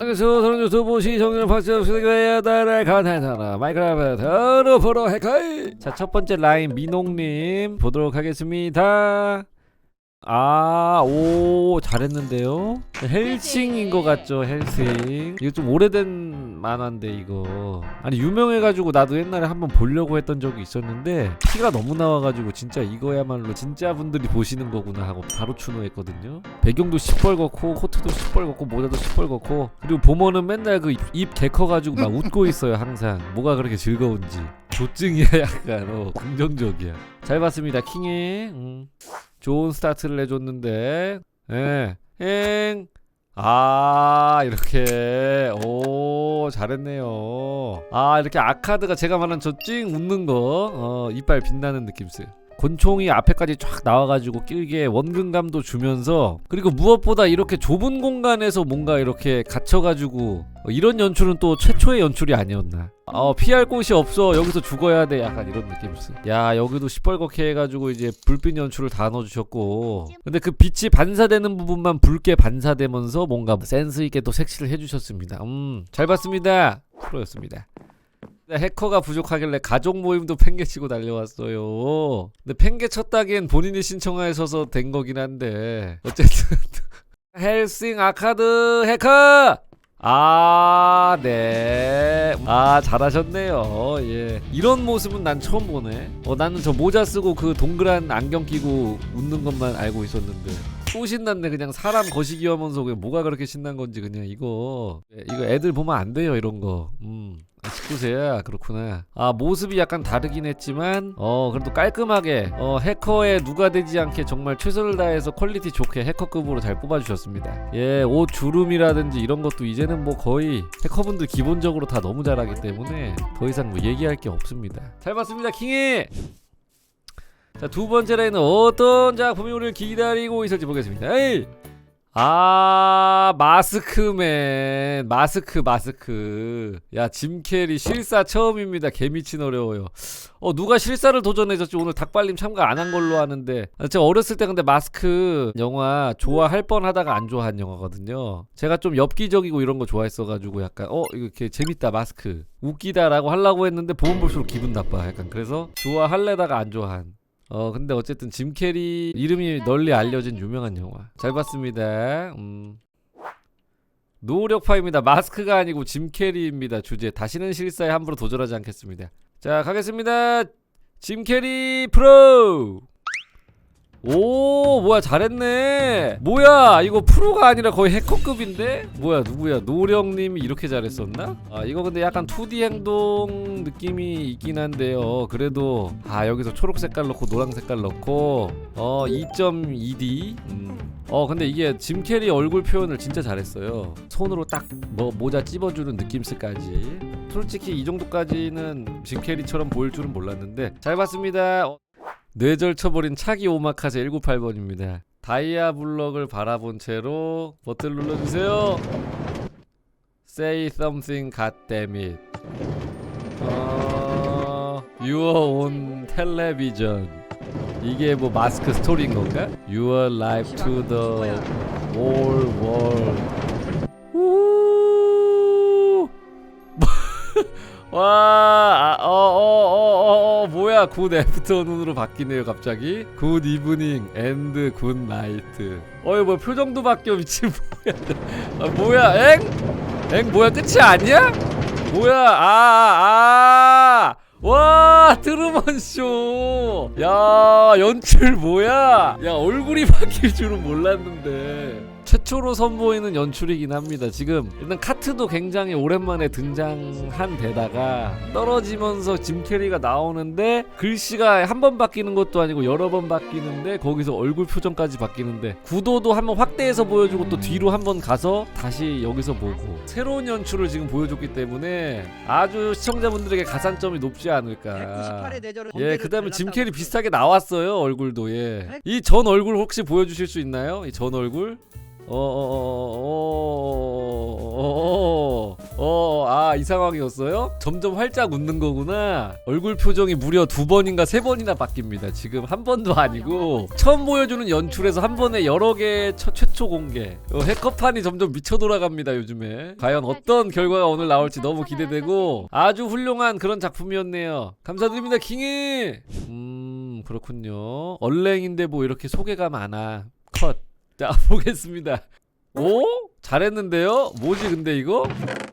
안녕하세요. 저는 유튜브 시청자 박수영수교회의 나라의 가나다라 마이크라프트 보러 해카이 자첫 번째 라인 민홍님 보도록 하겠습니다 아, 오, 잘했는데요? 헬싱인 것 같죠, 헬싱. 이거 좀 오래된 만화인데, 이거. 아니, 유명해가지고 나도 옛날에 한번 보려고 했던 적이 있었는데, 피가 너무 나와가지고, 진짜 이거야말로 진짜 분들이 보시는 거구나 하고 바로 추노했거든요. 배경도 시뻘겋고, 코트도 시뻘겋고, 모자도 시뻘겋고, 그리고 보면은 맨날 그 입 개 커가지고 막 웃고 있어요, 항상. 뭐가 그렇게 즐거운지. 조증이야, 약간. 어, 긍정적이야. 잘 봤습니다, 킹이. 음. 좋은 스타트를 내줬는데 예. 행. 아 이렇게 오 잘했네요 아 이렇게 아카드가 제가 말한 저 찡 웃는 거 어, 이빨 빛나는 느낌스 곤총이 앞에까지 쫙 나와가지고 길게 원근감도 주면서 그리고 무엇보다 이렇게 좁은 공간에서 뭔가 이렇게 갇혀가지고 어, 이런 연출은 또 최초의 연출이 아니었나. 어 피할 곳이 없어. 여기서 죽어야 돼. 약간 이런 느낌스 야 여기도 시뻘겋게 해가지고 이제 불빛 연출을 다 넣어주셨고. 근데 그 빛이 반사되는 부분만 붉게 반사되면서 뭔가 센스 있게 또 색칠을 해주셨습니다. 음잘 봤습니다. 프로였습니다. 네, 해커가 부족하길래 가족 모임도 팽개치고 달려왔어요. 근데 팽개쳤다기엔 본인이 신청하셔서 된 거긴 한데 어쨌든 헬싱 아카드 해커 아, 네. 아, 잘하셨네요. 예. 이런 모습은 난 처음 보네. 어, 나는 저 모자 쓰고 그 동그란 안경 끼고 웃는 것만 알고 있었는데. 또 신났네. 그냥 사람 거시기 하면서 그냥 뭐가 그렇게 신난 건지 그냥 이거. 예, 이거 애들 보면 안 돼요, 이런 거. 음. 19세야 그렇구나 아 모습이 약간 다르긴 했지만 어 그래도 깔끔하게 어 해커에 누가 되지 않게 정말 최선을 다해서 퀄리티 좋게 해커급으로 잘 뽑아주셨습니다 예옷 주름이라든지 이런 것도 이제는 뭐 거의 해커분들 기본적으로 다 너무 잘하기 때문에 더 이상 뭐 얘기할 게 없습니다 잘 봤습니다 킹이 자 두 번째 라인은 어떤 작품이 우리를 기다리고 있을지 보겠습니다. 에이! 아 마스크맨. 마스크 마스크. 야 짐 캐리 실사 처음입니다. 개미친 어려워요. 어 누가 실사를 도전해줬지? 오늘 닭발님 참가 안 한 걸로 아는데. 아, 제가 어렸을 때 근데 마스크 영화 좋아할 뻔 하다가 안 좋아한 영화거든요. 제가 좀 엽기적이고 이런 거 좋아했어가지고 약간 어 이렇게 재밌다 마스크. 웃기다라고 하려고 했는데 보면 볼수록 기분 나빠. 약간 그래서 좋아할래다가 안 좋아한 어 근데 어쨌든 짐 캐리 이름이 널리 알려진 유명한 영화. 잘 봤습니다. 음. 노력파입니다. 마스크가 아니고 짐 캐리입니다. 주제. 다시는 실사에 함부로 도전하지 않겠습니다. 자 가겠습니다. 짐 캐리 프로 오 뭐야 잘했네. 뭐야 이거 프로가 아니라 거의 해커급인데? 뭐야 누구야? 노령님이 이렇게 잘했었나? 아 이거 근데 약간 2D 행동 느낌이 있긴 한데요. 그래도 아 여기서 초록 색깔 넣고 노랑 색깔 넣고 어 2.2D 음. 어 근데 이게 짐 캐리 얼굴 표현을 진짜 잘했어요. 손으로 딱 뭐 모자 찝어주는 느낌새까지 솔직히 이 정도까지는 짐 캐리처럼 보일 줄은 몰랐는데 잘 봤습니다. 어, 뇌절 쳐버린 차기 오마카세 198번입니다. 다이아 블럭을 바라본 채로 버튼 눌러주세요. Say something, goddammit. 어... Your own television. 이게 뭐 마스크 스토리인 건가? Your life to the whole world. 우! 와, 아, 어, 어, 어, 어, 어, 뭐야, 굿 애프터눈으로 바뀌네요, 갑자기. 굿 이브닝 앤드 굿 나이트. 어이, 뭐 표정도 바뀌어, 미친 뭐야? 아, 뭐야, 엥? 엥, 뭐야, 끝이 아니야? 뭐야, 아, 아, 와, 트루먼 쇼. 야, 연출 뭐야? 야, 얼굴이 바뀔 줄은 몰랐는데. 최초로 선보이는 연출이긴 합니다. 지금 일단 카트도 굉장히 오랜만에 등장한 데다가 떨어지면서 짐 캐리가 나오는데 글씨가 한 번 바뀌는 것도 아니고 여러 번 바뀌는데 거기서 얼굴 표정까지 바뀌는데 구도도 한번 확대해서 보여주고 또 뒤로 한번 가서 다시 여기서 보고 새로운 연출을 지금 보여줬기 때문에 아주 시청자분들에게 가산점이 높지 않을까. 예, 그다음에 짐 캐리 비슷하게 나왔어요 얼굴도 예. 이 전 얼굴 혹시 보여주실 수 있나요? 이 전 얼굴? 어, 어어어어어어아 아, 이 상황이었어요? 점점 활짝 웃는 거구나. 얼굴 표정이 무려 두 번인가 세 번이나 바뀝니다. 지금 한 번도 아니고 처음 보여주는 연출에서 한 번에 여러 개 처- 최초 공개. 어, 해커판이 점점 미쳐 돌아갑니다. 요즘에. 과연 어떤 결과가 오늘 나올지 너무 기대되고 아주 훌륭한 그런 작품이었네요. 감사드립니다, 킹이. 음, 그렇군요. 얼랭인데 뭐 이렇게 소개가 많아. 컷. 자, 보겠습니다. 오? 잘했는데요? 뭐지 근데 이거?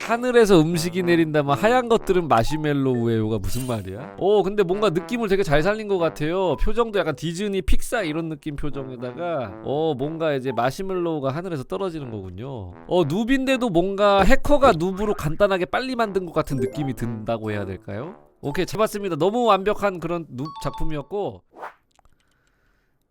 하늘에서 음식이 내린다면 하얀 것들은 마시멜로우예요가 무슨 말이야? 오 근데 뭔가 느낌을 되게 잘 살린 것 같아요 표정도 약간 디즈니 픽사 이런 느낌 표정에다가 어 뭔가 이제 마시멜로우가 하늘에서 떨어지는 거군요 어 누비인데도 뭔가 해커가 누브로 간단하게 빨리 만든 것 같은 느낌이 든다고 해야 될까요? 오케이 잡았습니다 너무 완벽한 그런 누 작품이었고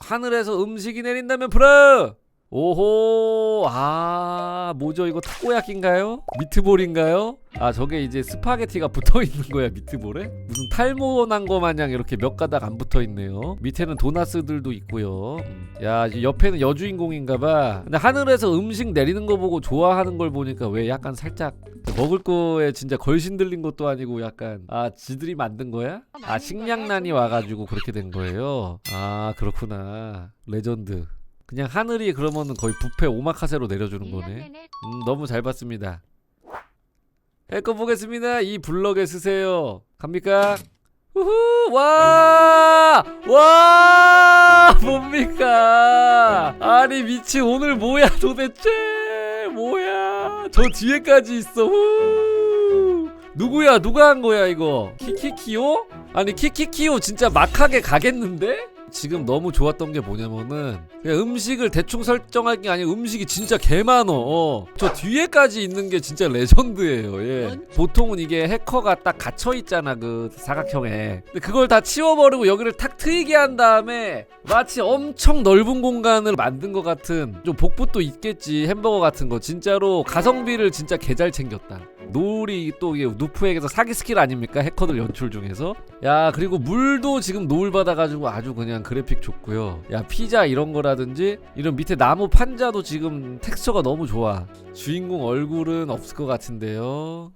하늘에서 음식이 내린다면 불어 오호 아 뭐죠 이거 타코야끼인가요? 미트볼인가요? 아 저게 이제 스파게티가 붙어있는 거야 미트볼에? 무슨 탈모 난 거 마냥 이렇게 몇 가닥 안 붙어있네요 밑에는 도나스들도 있고요 음. 야 옆에는 여주인공인가봐 근데 하늘에서 음식 내리는 거 보고 좋아하는 걸 보니까 왜 약간 살짝 먹을 거에 진짜 걸신 들린 것도 아니고 약간 아 지들이 만든 거야? 아 식량난이 와가지고 그렇게 된 거예요 아 그렇구나 레전드 그냥 하늘이 그러면은 거의 부패 오마카세로 내려주는 거네. 음, 너무 잘 봤습니다. 해거 보겠습니다. 이 블럭에 쓰세요. 갑니까? 우후 와! 와! 뭡니까? 아니 미치 오늘 뭐야 도대체? 뭐야? 저 뒤에까지 있어. 후! 누구야? 누가 한 거야 이거? 키키키오? 아니 키키키오 진짜 막하게 가겠는데? 지금 너무 좋았던 게 뭐냐면은 그냥 음식을 대충 설정할 게 아니고 음식이 진짜 개 많어. 어. 저 뒤에까지 있는 게 진짜 레전드예요. 예. 보통은 이게 해커가 딱 갇혀 있잖아 그 사각형에. 근데 그걸 다 치워버리고 여기를 탁 트이게 한 다음에 마치 엄청 넓은 공간을 만든 것 같은 좀 복붙도 있겠지 햄버거 같은 거 진짜로 가성비를 진짜 개 잘 챙겼다. 노을이 또 이게 누프에게서 사기 스킬 아닙니까? 해커들 연출 중에서. 야 그리고 물도 지금 노을 받아가지고 아주 그냥 그래픽 좋고요. 야 피자 이런 거라든지 이런 밑에 나무 판자도 지금 텍스처가 너무 좋아. 주인공 얼굴은 없을 것 같은데요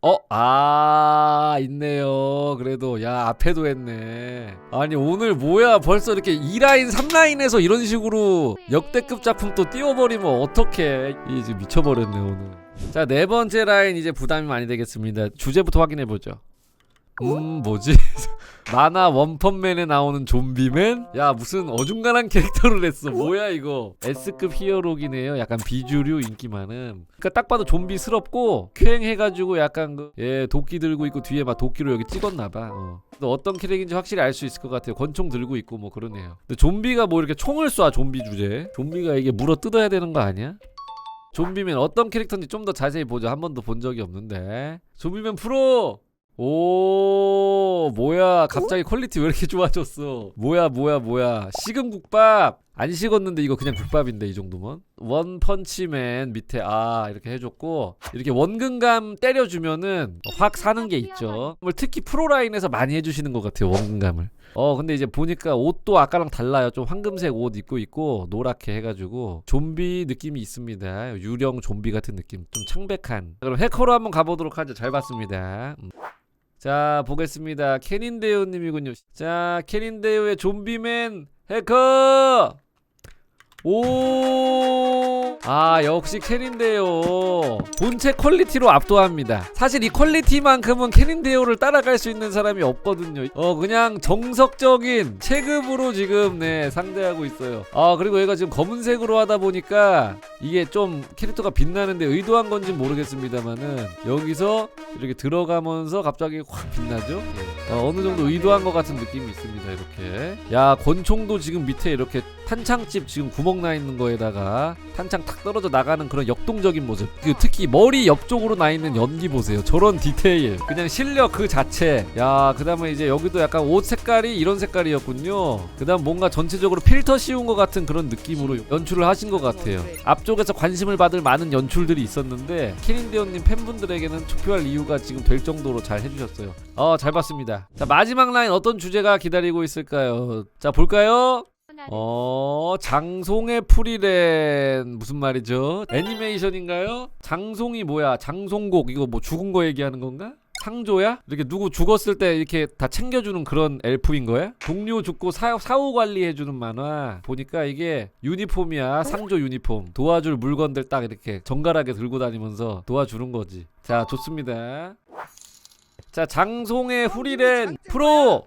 어? 아 있네요. 그래도 야 앞에도 했네. 아니 오늘 뭐야? 벌써 이렇게 2라인 3라인에서 이런 식으로 역대급 작품 또 띄워버리면 어떡해? 이 지금 미쳐버렸네 오늘. 자 네 번째 라인 이제 부담이 많이 되겠습니다. 주제부터 확인해보죠 음 뭐지? 만화 원펀맨에 나오는 좀비맨? 야 무슨 어중간한 캐릭터를 했어. 뭐야 이거? S급 히어로기네요. 약간 비주류 인기 많은. 그니까 딱 봐도 좀비스럽고 쾌행해가지고 약간 그, 예 도끼 들고 있고 뒤에 막 도끼로 여기 찍었나봐. 어. 어떤 캐릭인지 확실히 알 수 있을 것 같아요. 권총 들고 있고 뭐 그러네요. 근데 좀비가 뭐 이렇게 총을 쏴 좀비 주제? 좀비가 이게 물어 뜯어야 되는 거 아니야? 좀비맨 어떤 캐릭터인지 좀 더 자세히 보죠 한 번도 본 적이 없는데. 좀비맨 프로 오 뭐야. 갑자기 퀄리티 왜 이렇게 좋아졌어? 뭐야 뭐야 뭐야. 식은 국밥. 안 식었는데 이거 그냥 국밥인데 이 정도면? 원펀치맨 밑에 아 이렇게 해줬고 이렇게 원근감 때려주면은 확 사는 게 있죠. 뭘 특히 프로라인에서 많이 해주시는 것 같아요 원근감을. 어 근데 이제 보니까 옷도 아까랑 달라요. 좀 황금색 옷 입고 있고 노랗게 해가지고 좀비 느낌이 있습니다. 유령 좀비 같은 느낌. 좀 창백한. 그럼 해커로 한번 가보도록 하죠. 잘 봤습니다. 음. 자 보겠습니다. 캐닌데요님이군요. 자 캐닌데요의 좀비맨 해커 오, 아 역시 캐닌데요. 본체 퀄리티로 압도합니다. 사실 이 퀄리티만큼은 캐닌데요를 따라갈 수 있는 사람이 없거든요. 어 그냥 정석적인 체급으로 지금 네 상대하고 있어요. 아 그리고 얘가 지금 검은색으로 하다 보니까 이게 좀 캐릭터가 빛나는데 의도한 건지 는 모르겠습니다만은 여기서 이렇게 들어가면서 갑자기 확 빛나죠. 예. 어, 어느 정도 의도한 것 같은 느낌이 있습니다. 이렇게. 야 권총도 지금 밑에 이렇게 탄창집 지금 구멍 나 있는 거에다가 탄창 탁 떨어져 나가는 그런 역동적인 모습. 그 특히 머리 옆쪽으로 나 있는 연기 보세요. 저런 디테일. 그냥 실력 그 자체. 야, 그 다음에 이제 여기도 약간 옷 색깔이 이런 색깔이었군요. 그 다음 뭔가 전체적으로 필터 씌운 것 같은 그런 느낌으로 연출을 하신 것 같아요. 앞쪽에서 관심을 받을 많은 연출들이 있었는데 키린데오님 팬분들에게는 투표할 이유가 지금 될 정도로 잘 해주셨어요. 어, 잘 봤습니다. 자, 마지막 라인 어떤 주제가 기다리고 있을까요? 자, 볼까요? 어 장송의 풀이랜 무슨 말이죠? 애니메이션인가요? 장송이 뭐야? 장송곡 이거 뭐 죽은 거 얘기하는 건가? 상조야? 이렇게 누구 죽었을 때 이렇게 다 챙겨주는 그런 엘프인 거야? 동료 죽고 사, 사후 관리해주는 만화 보니까 이게 유니폼이야 상조 유니폼 도와줄 물건들 딱 이렇게 정갈하게 들고 다니면서 도와주는 거지 자 좋습니다 자 장송의 후리랜 프로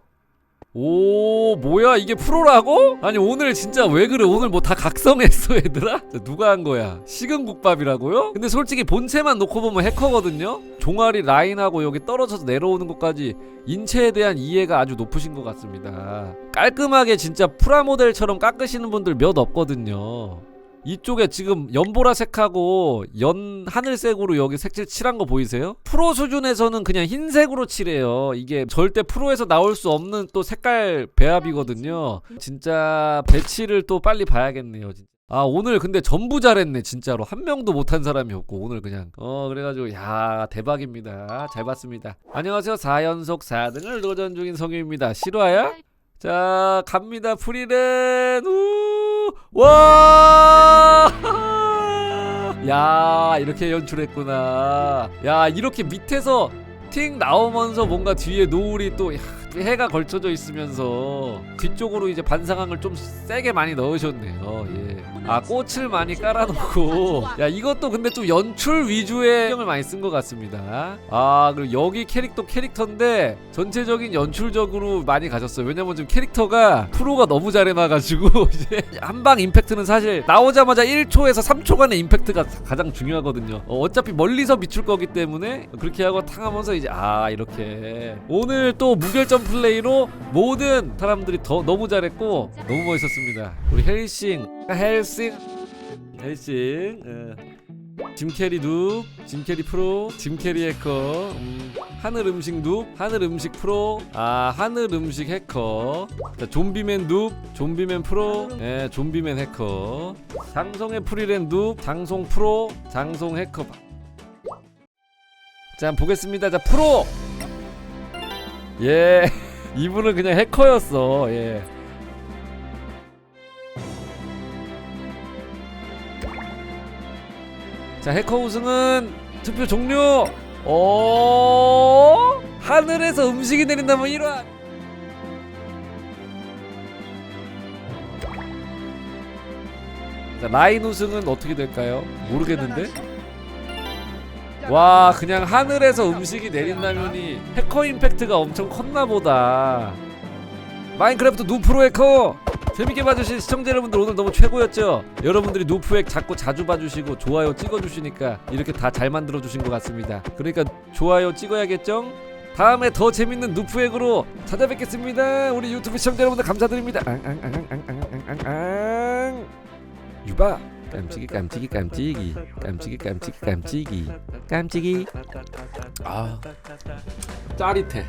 오 뭐야 이게 프로라고? 아니 오늘 진짜 왜 그래 오늘 뭐 다 각성했어 얘들아? 누가 한 거야? 식은 국밥이라고요? 근데 솔직히 본체만 놓고 보면 해커거든요? 종아리 라인하고 여기 떨어져서 내려오는 것까지 인체에 대한 이해가 아주 높으신 것 같습니다 깔끔하게 진짜 프라모델처럼 깎으시는 분들 몇 없거든요 이쪽에 지금 연보라색하고 연 하늘색으로 여기 색칠 칠한 거 보이세요? 프로 수준에서는 그냥 흰색으로 칠해요. 이게 절대 프로에서 나올 수 없는 또 색깔 배합이거든요. 진짜 배치를 또 빨리 봐야겠네요. 진짜. 아 오늘 근데 전부 잘했네 진짜로 한 명도 못한 사람이 없고 오늘 그냥 어 그래가지고 야 대박입니다 잘 봤습니다 안녕하세요 4연속 4등을 도전 중인 성유입니다 실화야? 자 갑니다 프리랜 우 와! 야 이렇게 연출했구나. 야 이렇게 밑에서 팅 나오면서 뭔가 뒤에 노을이 또 야, 해가 걸쳐져 있으면서 뒤쪽으로 이제 반상황을 좀 세게 많이 넣으셨네요. 예. 아 꽃을 많이 깔아놓고. 야 이것도 근데 좀 연출 위주의 신경을 많이 쓴 것 같습니다. 아 그리고 여기 캐릭터 캐릭터인데 전체적인 연출적으로 많이 가셨어요. 왜냐면 지금 캐릭터가 프로가 너무 잘 해놔가지고 이제 한 방 임팩트는 사실 나오자마자 1초에서 3초간의 임팩트가 가장 중요하거든요. 어, 어차피 멀리서 비출 거기 때문에 그렇게 하고 탕하면서 이제 아 이렇게. 오늘 또 무결점 플레이로 모든 사람들이 더 너무 잘했고 너무 멋있었습니다. 우리 헬싱 헬싱 헬싱 어. 짐 캐리 눕 짐 캐리 프로 짐 캐리 해커 음, 하늘 음식 눕 하늘 음식 프로 아 하늘 음식 해커. 자, 좀비맨 눕 좀비맨 프로 예 좀비맨 해커. 장송의 프리랜 눕 장송 프로 장송 해커 자 보겠습니다. 자 프로. 예 이분은 그냥 해커였어. 예. 자 해커 우승은 투표 종료. 어 하늘에서 음식이 내린다면 1화 자 라인 우승은 어떻게 될까요? 모르겠는데 와 그냥 하늘에서 음식이 내린다면이 해커 임팩트가 엄청 컸나 보다. 마인크래프트 누프로 해커! 재밌게 봐주신 시청자 여러분들 오늘 너무 최고였죠? 여러분들이 누프액 자꾸 자주 봐주시고 좋아요 찍어주시니까 이렇게 다 잘 만들어주신 것 같습니다. 그러니까 좋아요 찍어야겠죠? 다음에 더 재밌는 누프액으로 찾아뵙겠습니다. 우리 유튜브 시청자 여러분들 감사드립니다. 앙앙앙앙앙앙앙앙. 유바 깜찍이 깜찍이 깜찍이 깜찍이 깜찍이 깜찍이 깜찍이 아 짜릿해